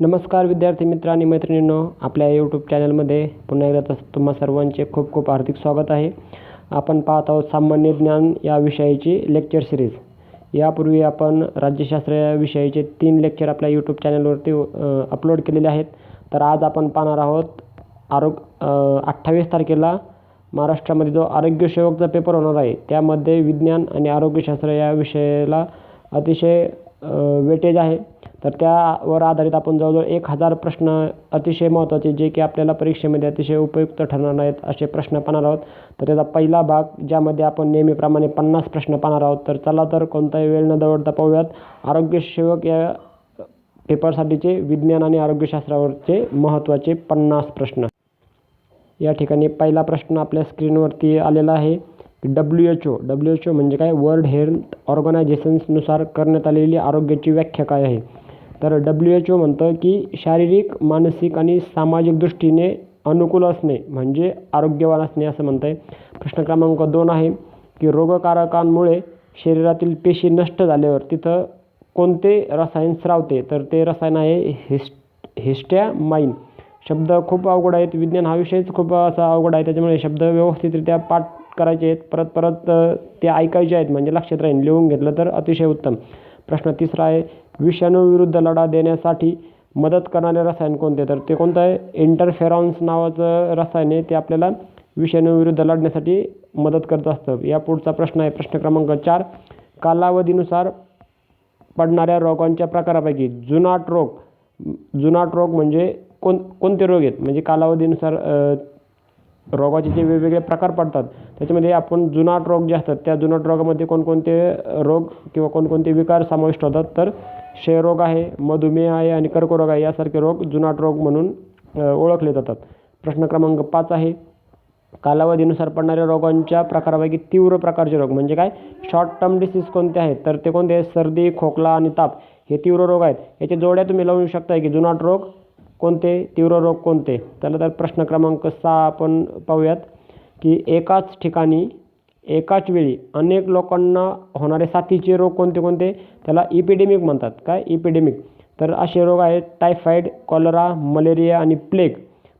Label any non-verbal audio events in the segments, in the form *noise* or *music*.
नमस्कार विद्यार्थी मित्र आणि मैत्रिणींनो आपल्या यूट्यूब चॅनलमध्ये पुन्हा एकदा तस तुम्हा सर्वांचे खूप खूप हार्दिक स्वागत आहे. आपण पाहत आहोत सामान्य ज्ञान या विषयाची लेक्चर सिरीज यापूर्वी आपण राज्यशास्त्र या विषयाचे तीन लेक्चर आपल्या यूट्यूब चॅनलवरती अपलोड केलेले आहेत. तर आज आपण पाहणार आहोत आरोग अठ्ठावीस तारखेला महाराष्ट्रामध्ये जो आरोग्यसेवकचा पेपर होणार आहे त्यामध्ये विज्ञान आणि आरोग्यशास्त्र या विषयाला अतिशय वेटेज आहे. तर त्यावर आधारित आपण जवळजवळ एक हजार प्रश्न अतिशय महत्त्वाचे जे की आपल्याला परीक्षेमध्ये अतिशय उपयुक्त ठरणार आहेत असे प्रश्न पाहणार आहोत. तर त्याचा पहिला भाग ज्यामध्ये आपण नेहमीप्रमाणे पन्नास प्रश्न पाहणार आहोत. तर चला तर कोणताही वेळ न दवडता पाहूयात. आरोग्यसेवक या पेपरसाठीचे विज्ञान आणि आरोग्यशास्त्रावरचे महत्त्वाचे पन्नास प्रश्न. या ठिकाणी पहिला प्रश्न आपल्या स्क्रीनवरती आलेला आहे. W H O W H O म्हणजे काय? वर्ल्ड हेल्थ ऑर्गनायझेशन्सनुसार करण्यात आलेली आरोग्याची व्याख्या काय आहे? तर डब्ल्यू एच ओ म्हणतं की शारीरिक मानसिक आणि सामाजिक दृष्टीने अनुकूल असणे म्हणजे आरोग्यवान असणे असं म्हणतं आहे प्रश्न क्रमांक दोन आहे की रोगकारकांमुळे शरीरातील पेशी नष्ट झाल्यावर तिथं कोणते रसायन स्रावते? तर ते रसायन आहे हिस हिस्टॅमाइन. शब्द खूप अवघड आहेत. विज्ञान हा विषयच खूप असा अवघड आहे. त्याच्यामुळे शब्द व्यवस्थितरित्या पाठ करायचे आहेत. परत परत ते ऐकायचे आहेत. म्हणजे लक्षात राहील लिहून घेतलं तर अतिशय उत्तम. प्रश्न तिसरा आहे विषाणूविरुद्ध लढा देण्यासाठी मदत करणारे रसायन कोणते? तर ते कोणतं आहे? इंटरफेरॉन्स नावाचं रसायन आहे ते आपल्याला विषाणूविरुद्ध लढण्यासाठी मदत करत असतं. या पुढचा प्रश्न आहे प्रश्न क्रमांक चार. कालावधीनुसार पडणाऱ्या रोगांच्या प्रकारापैकी जुनाट रोग जुनाट रोग म्हणजे कोण कोणते रोग आहेत? म्हणजे कालावधीनुसार रोगाचे जे वेगवेगळे प्रकार पडतात त्याच्यामध्ये आपण जुनाट रोग जे असतात त्या जुनाट रोगामध्ये कोणकोणते रोग किंवा कोणकोणते विकार समाविष्ट होतात? तर क्षयरोग आहे मधुमेह आहे आणि कर्करोग आहे यासारखे रोग जुनाट रोग म्हणून ओळखले जातात. प्रश्न क्रमांक पाच आहे. कालावधीनुसार पडणाऱ्या रोगांच्या प्रकारापैकी तीव्र प्रकारचे रोग म्हणजे काय? शॉर्ट टर्म डिसीज कोणते आहेत? तर ते कोणते सर्दी खोकला आणि ताप हे तीव्र रोग आहेत. याच्या जोड्या तुम्ही लावू शकता की जुनाट रोग कोणते? तीव्र रोग कोणते? चला तर प्रश्न क्रमांक सहा आपण पाहूयात की एकाच ठिकाणी एकाच वेळी अनेक लोकांना होणारे साथीचे रोग कोणते कोणते? त्याला इपिडेमिक म्हणतात. काय? इपिडेमिक तर असे रोग आहेत टायफॉईड कॉलरा मलेरिया आणि प्लेग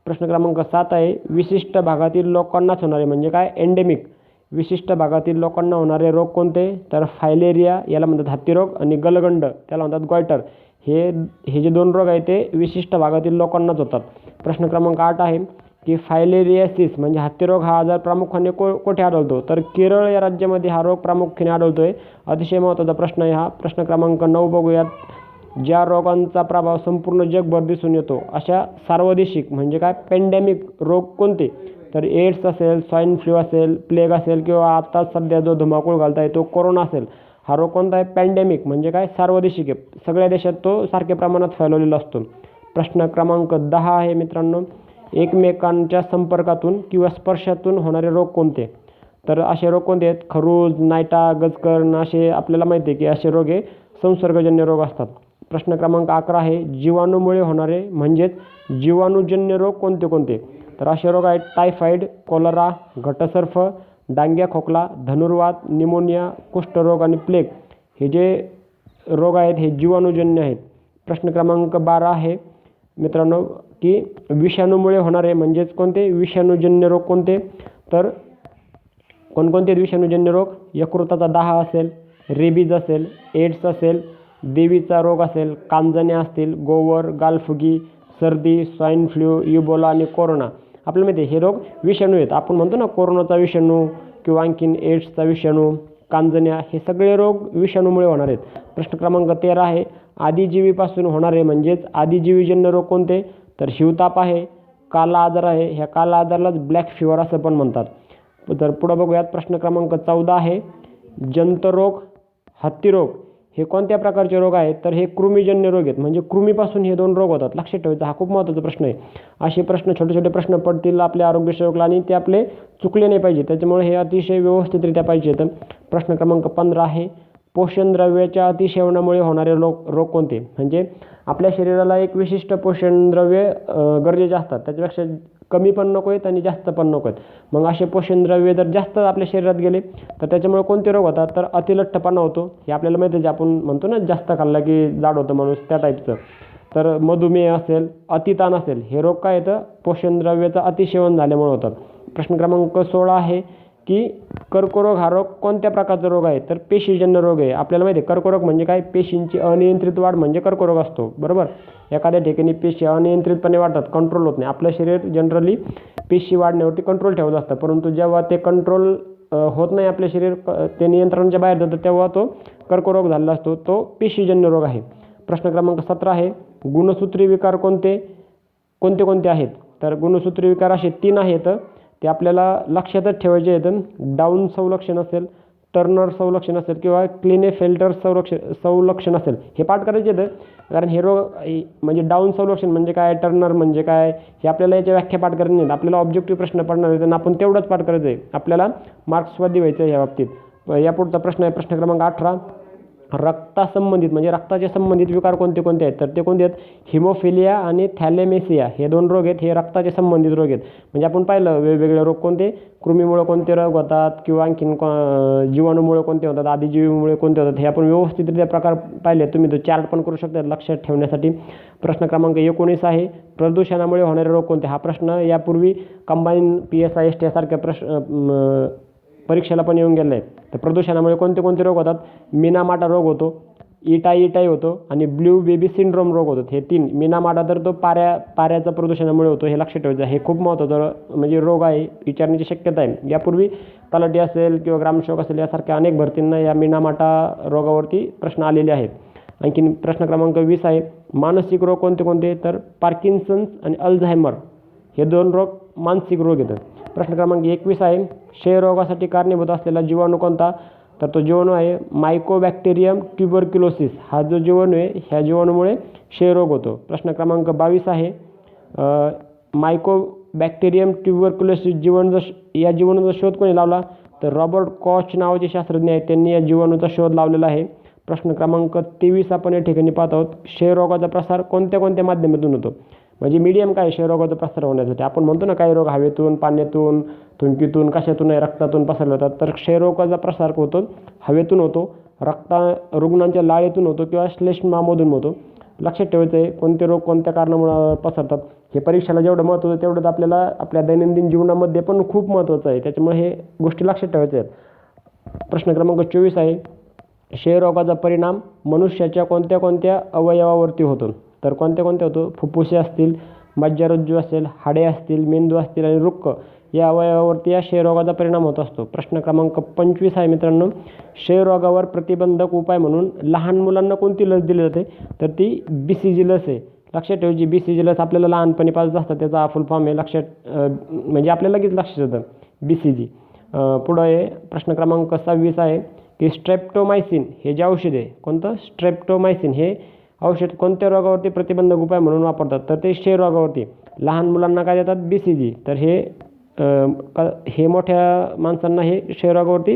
प्रश्न क्रमांक सात आहे विशिष्ट भागातील लोकांनाच होणारे म्हणजे काय? एंडेमिक विशिष्ट भागातील लोकांना होणारे रोग कोणते? तर फायलेरिया याला म्हणतात हत्ती रोग आणि गलगंड त्याला म्हणतात गॉयटर हे हे जे दोन रोग आहेत ते विशिष्ट भागातील लोकांनाच होतात. प्रश्न क्रमांक आठ आहे की फायलेरियासिस म्हणजे हत्तीरोग हा आजार प्रामुख्याने को कोठे आढळतो? तर केरळ या राज्यामध्ये हा रोग प्रामुख्याने आढळतो आहे अतिशय महत्त्वाचा प्रश्न आहे हा. प्रश्न क्रमांक नऊ बघूयात. ज्या रोगांचा प्रभाव संपूर्ण जगभर दिसून येतो अशा सार्वदेशिक म्हणजे काय? पॅन्डेमिक रोग कोणते? तर एड्स असेल स्वाईन फ्लू असेल प्लेग असेल किंवा आत्ता सध्या जो धुमाकूळ घालता आहे तो कोरोना असेल. हा रोग कोणता आहे? पॅन्डेमिक म्हणजे काय? सार्वदेशिक आहे. सगळ्या देशात तो सारख्या प्रमाणात फैलवलेला असतो. प्रश्न क्रमांक दहा आहे मित्रांनो. एकमेकांच्या संपर्कातून किंवा स्पर्शातून होणारे रोग कोणते? तर असे रोग कोणते आहेत? खरूज नायटा गजकर्ण असे आपल्याला माहिती आहे की असे रोग हे संसर्गजन्य रोग असतात. प्रश्न क्रमांक अकरा आहे. जीवाणूमुळे होणारे म्हणजेच जीवाणूजन्य रोग कोणते कोणते? तर असे रोग आहेत टायफॉईड कोलरा घटसर्फ डांग्या खोकला धनुर्वात निमोनिया कुष्ठरोग आणि प्लेग हे जे रोग आहेत हे जीवाणूजन्य आहेत. प्रश्न क्रमांक बारा आहे. मित्रांनो की विषाणूमुळे होणारे म्हणजेच कोणते? विषाणूजन्य रोग कोणते? तर कोणकोणते विषाणूजन्य रोग? यकृताचा दहा असेल रेबीज असेल एड्स असेल देवीचा रोग असेल कांजण्या असतील गोवर गालफुगी सर्दी स्वाईन फ्ल्यू युबोला आणि कोरोना. आपल्याला माहिती आहे हे रोग विषाणू आहेत. आपण म्हणतो ना कोरोनाचा विषाणू किंवा आणखीन एड्सचा विषाणू कांजण्या हे सगळे रोग विषाणूमुळे होणार आहेत. प्रश्न क्रमांक तेरा आहे. आदिजीवीपासून होणारे म्हणजेच आदिजीवीजन्य रोग कोणते? तर शिवताप आहे काला आजार आहे. ह्या काला आजारालाच ब्लॅक फिवर असं पण म्हणतात. तर पुढं बघूयात. प्रश्न क्रमांक चौदा आहे. जंतरोग हत्तीरोग हे कोणत्या प्रकारचे रोग आहेत? तर हे कृमीजन्य रोग आहेत. म्हणजे कृमीपासून हे दोन रोग होतात. लक्षात ठेवायचा हा खूप महत्त्वाचा प्रश्न आहे. असे प्रश्न छोटे छोटे प्रश्न पडतील आपल्या आरोग्य सेवकला आणि ते आपले चुकले नाही पाहिजे. त्याच्यामुळे हे अतिशय व्यवस्थितरित्या पाहिजे. तर प्रश्न क्रमांक पंधरा आहे. पोषणद्रव्याच्या अतिसेवनामुळे होणारे रोग रोग कोणते? म्हणजे आपल्या शरीराला एक विशिष्ट पोषणद्रव्ये गरजेचे असतात. त्याच्यापेक्षा कमी पण नको आहेत आणि जास्त पण नको आहेत. मग असे पोषणद्रव्ये जर जास्त आपल्या शरीरात गेले तर त्याच्यामुळे कोणते रोग होतात? तर अतिलठ्ठपणा होतो. हे आपल्याला माहिती आहे जे आपण म्हणतो ना जास्त खाल्ला की जाड होतं माणूस त्या टाईपचं तर मधुमेह असेल अतिताण असेल हे रोग काय येतं? पोषणद्रव्याचं अतिसेवन झाल्यामुळे होतात. प्रश्न क्रमांक सोळा आहे की कर्करोग हा रोग कोणत्या प्रकारचा रोग आहे? तर पेशीजन्य रोग आहे. आपल्याला माहिती आहे कर्करोग म्हणजे काय? पेशींची अनियंत्रित वाढ म्हणजे कर्करोग असतो. बरोबर? एखाद्या ठिकाणी पेशी अनियंत्रितपणे वाढतात कंट्रोल होत नाही. आपलं शरीर जनरली पेशी वाढण्यावरती कंट्रोल ठेवत असतं. परंतु जेव्हा ते कंट्रोल होत नाही आपले शरीर ते नियंत्रणाच्या बाहेर जातं तेव्हा तो कर्करोग झालेला असतो. तो पेशीजन्य रोग आहे. प्रश्न क्रमांक सतरा आहे. गुणसूत्री विकार कोणते? कोणते कोणते आहेत? तर गुणसूत्री विकार असे तीन आहेत. ते आपल्याला लक्षातच ठेवायचे आहेत डाऊन संलक्षण असेल टर्नर संलक्षण असेल किंवा क्लिने फिल्टर संरक्षण संलक्षण असेल हे पाठ करायचे आहेत. कारण हे रोग म्हणजे डाऊन संलक्षण म्हणजे काय टर्नर म्हणजे काय हे आपल्याला याच्या व्याख्या पाठ करायची नाहीत आपल्याला ऑब्जेक्टिव्ह प्रश्न पडणार आहेत आणि आपण तेवढंच पाठ करायचं आहे. आपल्याला मार्क्सवादी व्हायचं आहे या बाबतीत. यापुढचा प्रश्न आहे प्रश्न क्रमांक अठरा. रक्तासंबंधित म्हणजे रक्ताचे संबंधित विकार कोणते कोणते आहेत? तर ते कोणते आहेत? हिमोफिलिया आणि थॅलेमेसिया. हे दोन रोग आहेत हे रक्ताचे संबंधित रोग आहेत. म्हणजे आपण पाहिलं वेगवेगळे रोग कोणते? कृमीमुळे कोणते रोग होतात किंवा आणखीन को जीवाणूमुळे कोणते होतात? आदिजीवीमुळे कोणते होतात? हे आपण व्यवस्थितरित्या प्रकार पाहिले. तुम्ही तो चार्ट पण करू शकता लक्षात ठेवण्यासाठी. प्रश्न क्रमांक एकोणीस आहे. प्रदूषणामुळे होणारे रोग कोणते? हा प्रश्न यापूर्वी combine P S I S T यासारख्या प्रश्न परीक्षेला पण येऊन गेले आहेत तर प्रदूषणामुळे कोणते कोणते रोग होतात? मिनामाटा रोग होतो इटाई इटाई होतो आणि ब्ल्यू बेबी सिंड्रोम रोग होतो. हे तीन. मिनामाटा तर तो पाऱ्या पाऱ्याचं प्रदूषणामुळे होतो हे लक्षात ठेवायचं आहे. हे खूप महत्त्वाचं म्हणजे रोग आहे विचारण्याची शक्यता आहे. यापूर्वी तलाठी असेल किंवा ग्रामसेवक असेल यासारख्या अनेक भरतींना या मिनामाटा रोगावरती प्रश्न आलेले आहेत. आणखीन प्रश्न क्रमांक वीस आहे मानसिक रोग कोणते कोणते? तर पार्किन्सन्स आणि अल्झायमर. हे दोन रोग मानसिक रोग येतात. प्रश्न क्रमांक एकवीस आहे क्षयरोगासाठी कारणीभूत असलेला जीवाणू कोणता? तर तो जीवाणू आहे मायकोबॅक्टेरियम ट्युबरक्युलोसिस हा जो जीवाणू आहे ह्या जीवाणूमुळे क्षयरोग होतो. प्रश्न क्रमांक बावीस आहे मायकोबॅक्टेरियम ट्युबरक्युलोसिस जीवाणू श- या जीवाणूचा शोध कोणी लावला? तर रॉबर्ट कॉच नावाचे शास्त्रज्ञ आहेत त्यांनी या जीवाणूचा शोध लावलेला आहे. प्रश्न क्रमांक तेवीस आपण या ठिकाणी पाहत आहोत. क्षयरोगाचा प्रसार कोणत्या कोणत्या माध्यमातून होतो? म्हणजे मीडियम काय क्षयरोगाचा प्रसार होण्यासाठी. आपण म्हणतो ना काही रोग हवेतून पाण्यातून थुंकीतून कशातून रक्तातून पसरले जातात. तर क्षयरोगाचा प्रसार होतो हवेतून होतो रक्ता रुग्णांच्या लाळेतून होतो किंवा श्लेष्मामधून होतो. लक्षात ठेवायचं आहे कोणते रोग कोणत्या कारणामुळं पसरतात? हे परीक्षेला जेवढं महत्त्व आहे तेवढंच आपल्याला आपल्या दैनंदिन जीवनामध्ये पण खूप महत्त्वाचं आहे. त्याच्यामुळे हे गोष्टी लक्षात ठेवायच्या आहेत. प्रश्न क्रमांक चोवीस आहे. क्षयरोगाचा परिणाम मनुष्याच्या कोणत्या कोणत्या अवयवावरती होतो? तर कोणत्या कोणत्या होतो? फुफ्फुसे असतील मज्जारज्जू असेल हाडे असतील मेंदू असतील आणि वृक्क या अवयवावरती या क्षयरोगाचा परिणाम होत असतो. प्रश्न क्रमांक पंचवीस आहे मित्रांनो. क्षयरोगावर प्रतिबंधक उपाय म्हणून लहान मुलांना कोणती लस दिली जाते? तर ती बी सी जी लस आहे. लक्षात ठेवायची बी सी जी लस आपल्याला लहानपणी पाच असतात त्याचा फुल फॉर्म आहे. लक्षात म्हणजे आपल्याला लगेच लक्षात येतं. बी सी जी पुढं आहे प्रश्न क्रमांक सव्वीस आहे की स्ट्रेप्टोमायसिन हे जे औषध आहे कोणतं? स्ट्रेप्टोमायसिन हे औषध कोणत्या रोगावरती प्रतिबंधक उपाय म्हणून वापरतात? तर ते क्षयरोगावरती लहान मुलांना काय देतात? बी सी जी तर हे हे मोठ्या माणसांना हे क्षयरोगावरती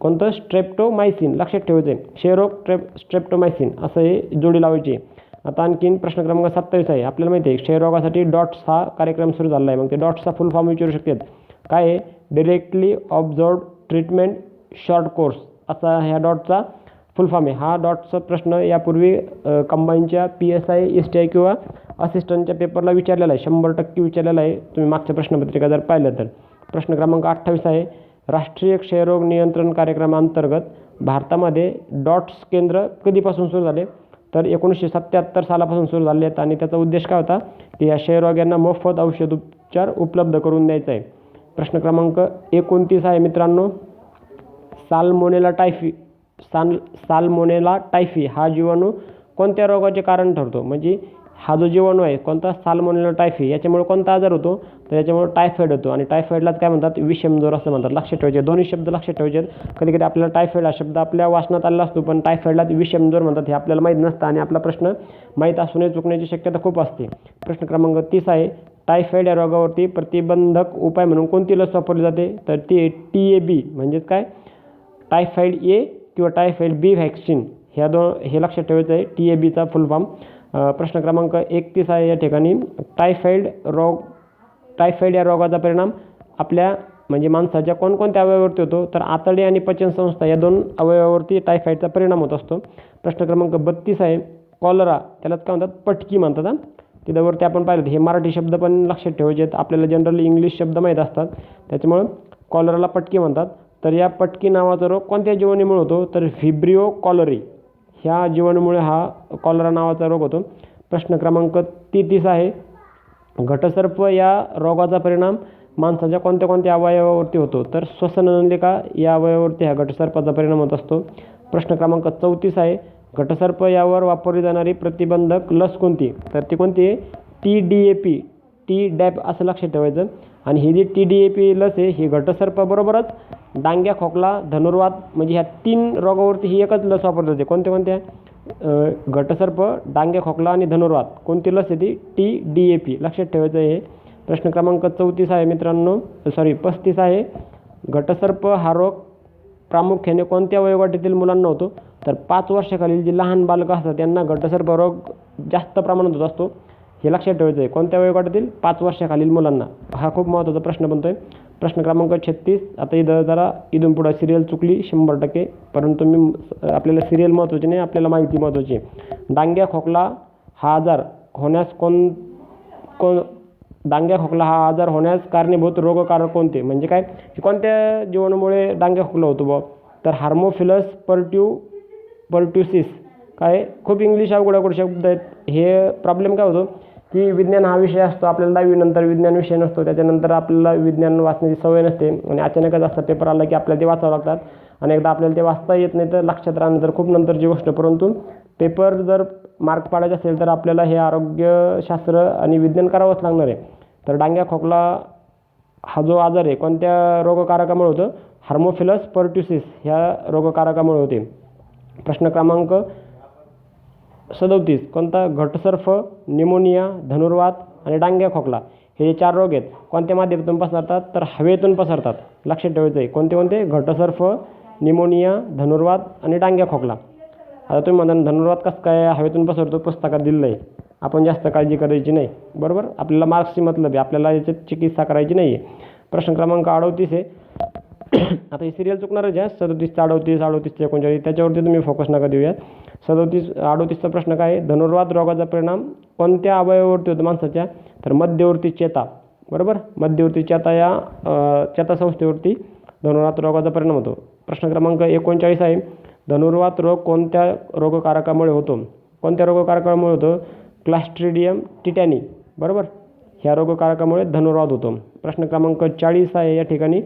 कोणतं? स्ट्रेप्टोमायसिन लक्षात ठेवायचं आहे. क्षयरोग ट्रेप स्ट्रेप्टोमायसिन असं हे जोडी लावायची आता आणखीन प्रश्न क्रमांक सत्तावीस आहे. आपल्याला माहिती आहे क्षयरोगासाठी डॉट्स हा कार्यक्रम सुरू झाला आहे मग ते डॉट्सचा फुल फॉर्म विचारू शकतात. काय आहे? Directly observe treatment short course असा ह्या डॉटचा फुल फॉर्म आहे. हा डॉटचा प्रश्न यापूर्वी कंबाईनच्या P S I S T I किंवा असिस्टंटच्या पेपरला विचारलेला आहे. शंभर टक्के विचारलेला आहे. तुम्ही मागच्या प्रश्नपत्रिका जर पाहिलं तर. प्रश्न क्रमांक अठ्ठावीस आहे. राष्ट्रीय क्षयरोग नियंत्रण कार्यक्रमांतर्गत भारतामध्ये डॉट्स केंद्र कधीपासून सुरू झाले? तर एकोणीसशे सत्त्याहत्तर सालापासून सुरू झाले आहेत आणि त्याचा उद्देश काय होता? की या क्षयरोग्यांना मोफत औषध उपचार उपलब्ध करून द्यायचा आहे. प्रश्न क्रमांक एकोणतीस आहे मित्रांनो. साल्मोनेला टायफी साल साल्मोनेला टायफी हा जीवाणू कोणत्या रोगाचे कारण ठरतो? म्हणजे हा जो जीवाणू आहे कोणता साल्मोनेला टायफी याच्यामुळे कोणता आजार होतो? तर याच्यामुळे टायफॉईड होतो. आणि टायफॉईडलाच काय म्हणतात? विषमज्वर असं म्हणतात. लक्षात ठेवायचे. दोन्ही शब्द लक्षात ठेवायचे. कधी कधी आपल्याला टायफॉईड हा शब्द आपल्या वाचनात आलेला असतो पण टायफॉईडलाच विषमज्वर म्हणतात हे आपल्याला माहीत नसतं आणि आपला प्रश्न माहीत असूनही चुकण्याची शक्यता खूप असते. प्रश्न क्रमांक तीस आहे. टायफॉईड या रोगावरती प्रतिबंधक उपाय म्हणून कोणती लस वापरली जाते? तर ती टी ए बी म्हणजेच काय? टायफॉईड ए किंवा टायफाईड बी व्हॅक्सिन ह्या दोन हे लक्षात ठेवायचं आहे टी ए बीचा फुल फॉर्म प्रश्न क्रमांक एकतीस आहे या ठिकाणी. टायफाईड रोग टायफाईड या रोगाचा परिणाम आपल्या म्हणजे माणसाच्या कोणकोणत्या अवयवावरती होतो? तर आतडे आणि पचनसंस्था या दोन अवयवावरती टायफाईडचा परिणाम होत असतो. प्रश्न क्रमांक बत्तीस आहे. कॉलरा त्यालाच काय म्हणतात? पटकी म्हणतात हां. तिथं वरती आपण पाहिलं हे मराठी शब्द पण लक्षात ठेवायचे आहेत आपल्याला जनरली इंग्लिश शब्द माहीत असतात. त्याच्यामुळं कॉलराला पटकी म्हणतात. तर या पटकी नावाचा रोग कोणत्या जीवाणूमुळे होतो? तर व्हिब्रिओ कॉलरी ह्या जीवाणूमुळे हा कॉलरा नावाचा रोग होतो. प्रश्न क्रमांक तेहतीस आहे. घटसर्प या रोगाचा परिणाम माणसाच्या कोणत्या कोणत्या अवयवावरती होतो? तर श्वसननलिका या अवयवावरती हा घटसर्पाचा परिणाम होत असतो. प्रश्न क्रमांक चौतीस आहे. घटसर्प यावर वापरली जाणारी प्रतिबंधक लस कोणती? तर ती कोणती आहे? T D A P. Tdap असं लक्षात ठेवायचं. आणि ही जी टी डी ए पी लस आहे ही घटसर्पाबरोबरच डांग्या खोकला धनुर्वात म्हणजे ह्या तीन रोगावरती ही एकच लस वापरली जाते. कोणत्या कोणत्या घटसर्प डांग्या खोकला आणि धनुर्वात. कोणती लस आहे ती? टी डी ए पी लक्षात ठेवायचं आहे प्रश्न क्रमांक चौतीस आहे मित्रांनो. सॉरी पस्तीस आहे. घटसर्प हा रोग प्रामुख्याने कोणत्या वयोगटातील मुलांना होतो? तर पाच वर्षाखालील जी लहान बालकं असतात त्यांना घटसर्प रोग जास्त प्रमाणात होत असतो. हे लक्षात ठेवायचं आहे. कोणत्या वयोगटातील पाच वर्षाखालील मुलांना? हा खूप महत्त्वाचा प्रश्न बनतो आहे प्रश्न क्रमांक छत्तीस. आता इथं जरा इथून पुढं सिरियल चुकली शंभर टक्के. परंतु मी आपल्याला सिरियल महत्त्वाची नाही आपल्याला माहिती महत्त्वाची आहे. डांग्या खोकला हा आजार होण्यास कोण कोण डांग्या खोकला हा आजार होण्यास कारणीभूत रोगकारक कोणते? म्हणजे काय? कोणत्या जीवाणूमुळे डांग्या खोकला होतो बुवा? तर हार्मोफिलस पर्ट्यू पर्ट्युसिस काय? खूप इंग्लिश अवघड अवघड शब्द आहेत. हे प्रॉब्लेम काय होतो? की विज्ञान हा विषय असतो आपल्याला दहावीनंतर विज्ञान विषय नसतो त्याच्यानंतर आपल्याला विज्ञान वाचण्याची सवय नसते. आणि अचानकच असतात पेपर आला की आपल्याला ते वाचावं लागतात. आणि एकदा आपल्याला ते वाचता येत नाही तर लक्षात राहणं तर खूप नंतरची गोष्ट. परंतु पेपर जर मार्क पाडायचे असेल तर आपल्याला हे आरोग्यशास्त्र आणि विज्ञान करावंच लागणार आहे. तर डांग्या खोकला हा जो आजार आहे कोणत्या रोगकारकामुळे होतं? हार्मोफिलस पर्ट्युसिस ह्या रोगकारकामुळे होते. प्रश्न क्रमांक सदोतीस. कोणता? घटसर्फ निमोनिया धनुर्वात आणि डांग्या खोकला. हे जे चार रोग आहेत कोणत्या माध्यमातून पसरतात? तर हवेतून पसरतात. लक्षात ठेवायचं आहे कोणते कोणते? घटसर्फ निमोनिया धनुर्वात आणि डांग्या खोकला. आता तुम्ही म्हणता धनुर्वात कसं काय हवेतून पसरतो? पुस्तकात दिलेलं आहे. आपण जास्त काळजी करायची नाही. बरोबर? आपल्याला मार्क्सची मतलब आहे. आपल्याला याच्यात चिकित्सा करायची नाही आहे प्रश्न क्रमांक अडतीस आहे. *clears throat* आता ही सिरियल चुकणारच आहे. सदोतीस अडोतीस अडोतीस एकोणचाळीस त्याच्यावरती तुम्ही फोकस नका देऊयात सदोतीस अडोतीसचा प्रश्न काय आहे? रोगाचा परिणाम कोणत्या अवयवावरती होतो माणसाच्या? तर मध्यवर्ती चेता. बरोबर? मध्यवर्ती चेता या चेता संस्थेवरती धनुर्वात रोगाचा परिणाम होतो. प्रश्न क्रमांक एकोणचाळीस आहे. धनुर्वात रोग कोणत्या रोगकारकामुळे होतो? कोणत्या रोगकारकामुळे होतो? क्लास्ट्रिडियम टिटॅनी बरोबर? ह्या रोगकारकामुळे धनुर्वाद होतो. प्रश्न क्रमांक चाळीस आहे या ठिकाणी.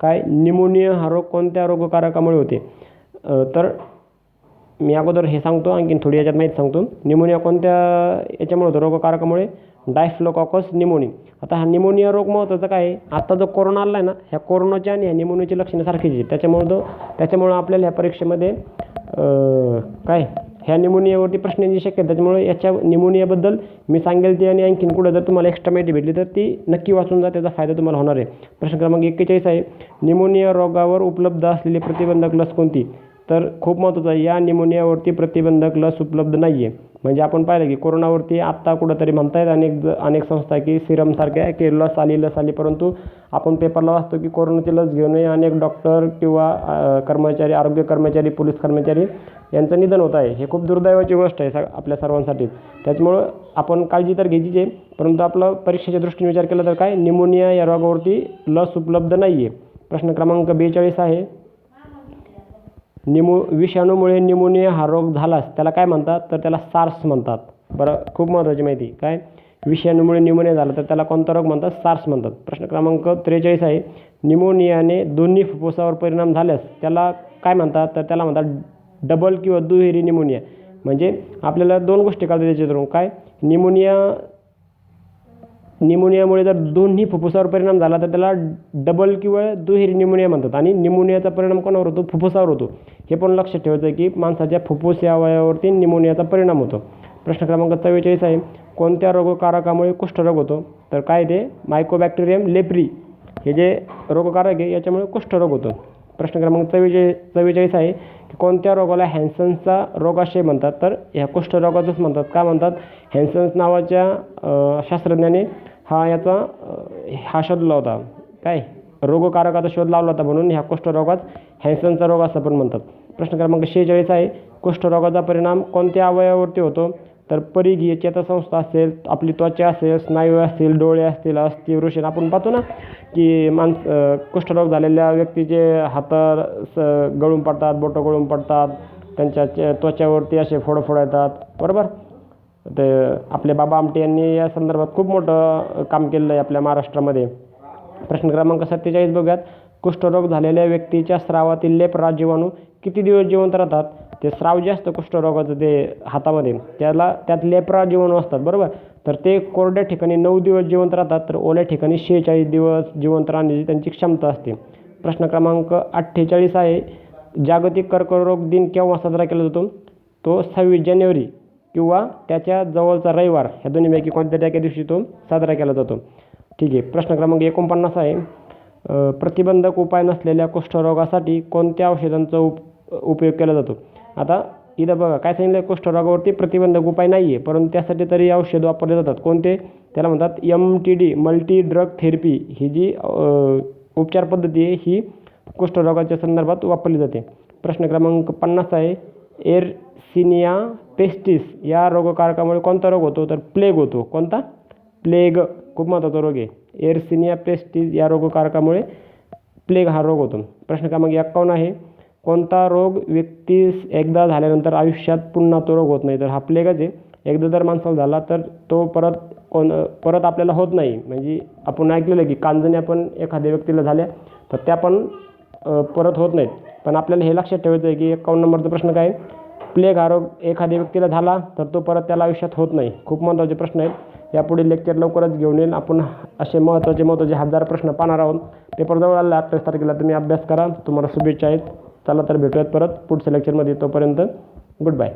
काय निमोनिया हा रोग कोणत्या रोगकारकामुळे होते? तर मी अगोदर हे सांगतो आणखीन थोडी याच्यात माहिती सांगतो. निमोनिया कोणत्या याच्यामुळे होतो? रोगकारकामुळे? डायफ्लोकॉकस निमोनी आता हा निमोनिया रोग महत्त्वाचा काय आहे? आता जो कोरोना आला आहे ना ह्या कोरोनाच्या आणि ह्या निमोनियाची लक्षणं सारखीच आहेत. त्याच्यामुळं तो त्याच्यामुळं आपल्याला ह्या परीक्षेमध्ये काय? ह्या निमोनियावरती प्रश्न येण्याची शक्यता त्याच्यामुळे याच्या निमोनियाबद्दल मी सांगेल ती आणि आणखीन कुठं जर तुम्हाला एक्स्ट्रा माहिती भेटली तर ती नक्की वाचून जा त्याचा फायदा तुम्हाला होणार आहे. प्रश्न क्रमांक एक्केचाळीस आहे. निमोनिया रोगावर उपलब्ध असलेली प्रतिबंधक लस कोणती? तर खूप महत्त्वाचं आहे या निमोनियावरती प्रतिबंधक लस उपलब्ध नाही आहे म्हणजे आपण पाहिलं की कोरोनावरती आत्ता कुठंतरी म्हणतायत अनेक अनेक संस्था की सिरमसारख्या की लस आली लस आली परंतु आपण पेपरला वाचतो की कोरोनाची लस घेऊनही अनेक डॉक्टर किंवा कर्मचारी आरोग्य कर्मचारी पोलीस कर्मचारी यांचं निधन होत आहे. हे खूप दुर्दैवाची गोष्ट आहे स आपल्या सर्वांसाठी. त्याच्यामुळं आपण काळजी तर घ्यायचीच आहे परंतु आपलं परीक्षेच्या दृष्टीने विचार केला तर काय निमोनिया या रोगावरती लस उपलब्ध नाही आहे प्रश्न क्रमांक बेचाळीस आहे. निमो विषाणूमुळे निमोनिया हा रोग झालास त्याला काय म्हणतात? तर त्याला सार्स म्हणतात. बरं खूप महत्त्वाची माहिती. काय? विषाणूमुळे निमोनिया झाला तर त्याला कोणता रोग म्हणतात? सार्स म्हणतात. प्रश्न क्रमांक त्रेचाळीस आहे. निमोनियाने दोन्ही फुफ्फुसावर परिणाम झाल्यास त्याला काय म्हणतात? तर त्याला म्हणतात डबल किंवा दुहेरी निमोनिया. म्हणजे आपल्याला दोन गोष्टी कळतात त्याच्यातून काय? निमोनिया निमोनियामुळे जर दोन्ही फुफ्फुसावर परिणाम झाला तर त्याला डबल किंवा दुहेरी निमोनिया म्हणतात. आणि निमोनियाचा परिणाम कोणावर होतो? फुफ्फुसावर होतो. हे पण लक्षात ठेवायचं आहे की माणसाच्या फुफ्फुस या अवयवावरती निमोनियाचा परिणाम होतो. प्रश्न क्रमांक चव्वेचाळीस आहे. कोणत्या रोगकारकामुळे कुष्ठरोग होतो? तर काय ते? मायकोबॅक्टेरियम लेप्री हे जे रोगकारक आहे याच्यामुळे कुष्ठरोग होतो. प्रश्न क्रमांक चव्वेचाळीस चव्वेचाळीस आहे की कोणत्या रोगाला हॅन्सन्सचा रोगाशय म्हणतात? तर ह्या कुष्ठरोगाचंच म्हणतात. का म्हणतात? हॅन्सन्स नावाच्या शास्त्रज्ञाने हा याचा हा शोधला होता. काय? रोगकारकाचा शोध लावला होता म्हणून ह्या कुष्ठरोगात हॅन्सनचा रोग असं पण म्हणतात. प्रश्न क्रमांक शेहेचाळीस आहे कुष्ठरोगाचा परिणाम कोणत्या अवयवावरती होतो? तर परिघीय चेतासंस्था असेल आपली त्वचा असेल स्नायू असतील डोळे असतील अस्थि वृषण आपण पाहतो ना की माणस कुष्ठरोग झालेल्या व्यक्तीचे हात स गळून पडतात बोटं गळून पडतात त्यांच्या चे त्वचावरती असे फोडं फोड येतात. बरोबर? ते आपले बाबा आमटे यांनी या संदर्भात खूप मोठं काम केलेलं आहे आपल्या महाराष्ट्रामध्ये. प्रश्न क्रमांक सत्तेचाळीस बघूयात. कुष्ठरोग झालेल्या व्यक्तीच्या स्रावातील लेपरा जीवाणू किती दिवस जिवंत राहतात? ते स्राव जे असतं कुष्ठरोगाचं ते हातामध्ये. त्याला त्यात लेपरा जीवाणू असतात बरोबर? तर ते कोरड्या ठिकाणी नऊ दिवस जिवंत राहतात तर ओल्या ठिकाणी शेहेचाळीस दिवस जिवंत राहण्याची त्यांची क्षमता असते. प्रश्न क्रमांक अठ्ठेचाळीस आहे. जागतिक कर्करोग दिन केव्हा साजरा केला जातो? तो सव्वीस जानेवारी. किंवा त्याच्या जवळचा रविवार ह्या दोन्हीपैकी कोणत्या त्या एका दिवशी तो साजरा केला जातो. ठीक आहे प्रश्न क्रमांक एकोणपन्नास आहे. प्रतिबंधक उपाय नसलेल्या कुष्ठरोगासाठी कोणत्या औषधांचा उप उपयोग केला जातो? आता इथं बघा काय सांगितलं कुष्ठरोगावरती प्रतिबंधक उपाय नाही आहे परंतु त्यासाठी तरी औषध वापरले जातात. कोणते? त्याला म्हणतात M T D multi drug therapy ही जी उपचार पद्धती आहे ही कुष्ठरोगाच्या संदर्भात वापरली जाते. प्रश्न क्रमांक पन्नास आहे. एरसिनिया पेस्टिस या रोगकारकामुळे कोणता रोग होतो? तर प्लेग होतो. कोणता? प्लेग. खूप महत्त्वाचा रोग आहे. एरसिनिया पेस्टिस या रोगकारकामुळे प्लेग हा रोग होतो. प्रश्न क्रमांक एक्कावन्न आहे. कोणता रोग व्यक्तीस एकदा झाल्यानंतर आयुष्यात पुन्हा तो रोग होत नाही? तर हा प्लेगच आहे. एकदा जर माणसाला झाला तर तो परत कोण परत आपल्याला होत नाही. म्हणजे आपण ऐकलेलं आहे की कांजण्या पण एखाद्या व्यक्तीला झाल्या तर त्या पण परत होत नाहीत. पण आपल्याला हे लक्षात ठेवायचं आहे की एकावन्न नंबरचा प्रश्न काय? आहे? प्लेग हा रोग एखाद्या व्यक्तीला झाला तर तो परत त्याला आयुष्यात होत नाही. खूप महत्त्वाचे प्रश्न आहेत. यापुढील लेक्चर लवकरच घेऊन येईल. आपण असे महत्त्वाचे महत्त्वाचे हजार प्रश्न पाहणार आहोत. पेपर जवळ आला अठ्ठावीस तारखेला तुम्ही अभ्यास करा. तुम्हाला शुभेच्छा आहेत. चला तर भेटूयात परत पुढच्या लेक्चरमध्ये. तोपर्यंत गुड बाय.